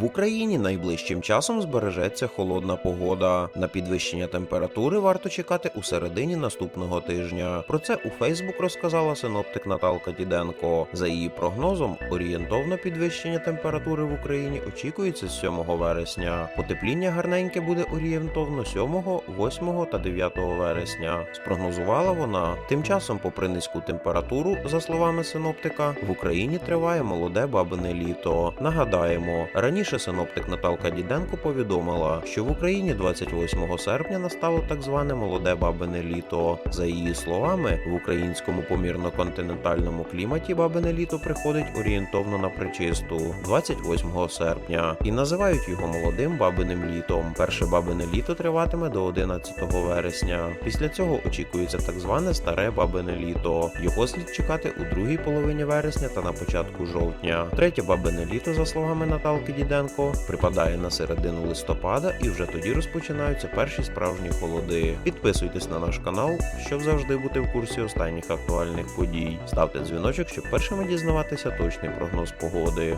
В Україні найближчим часом збережеться холодна погода. На підвищення температури варто чекати у середині наступного тижня. Про це у Фейсбук розказала синоптик Наталка Діденко. За її прогнозом, орієнтовно підвищення температури в Україні очікується з 7 вересня. Потепління гарненьке буде орієнтовно 7, 8 та 9 вересня. Спрогнозувала вона. Тим часом, попри низьку температуру, за словами синоптика, в Україні триває молоде бабине літо. Нагадаємо, раніше синоптик Наталка Діденко повідомила, що в Україні 28 серпня настало так зване молоде бабине літо. За її словами, в українському помірно-континентальному кліматі бабине літо приходить орієнтовно на причисту 28 серпня і називають його молодим бабиним літом. Перше бабине літо триватиме до 11 вересня. Після цього очікується так зване старе бабине літо. Його слід чекати у другій половині вересня та на початку жовтня. Третє бабине літо, за словами Наталки Діденко, припадає на середину листопада, і вже тоді розпочинаються перші справжні холоди. Підписуйтесь на наш канал, щоб завжди бути в курсі останніх актуальних подій. Ставте дзвіночок, щоб першими дізнаватися точний прогноз погоди.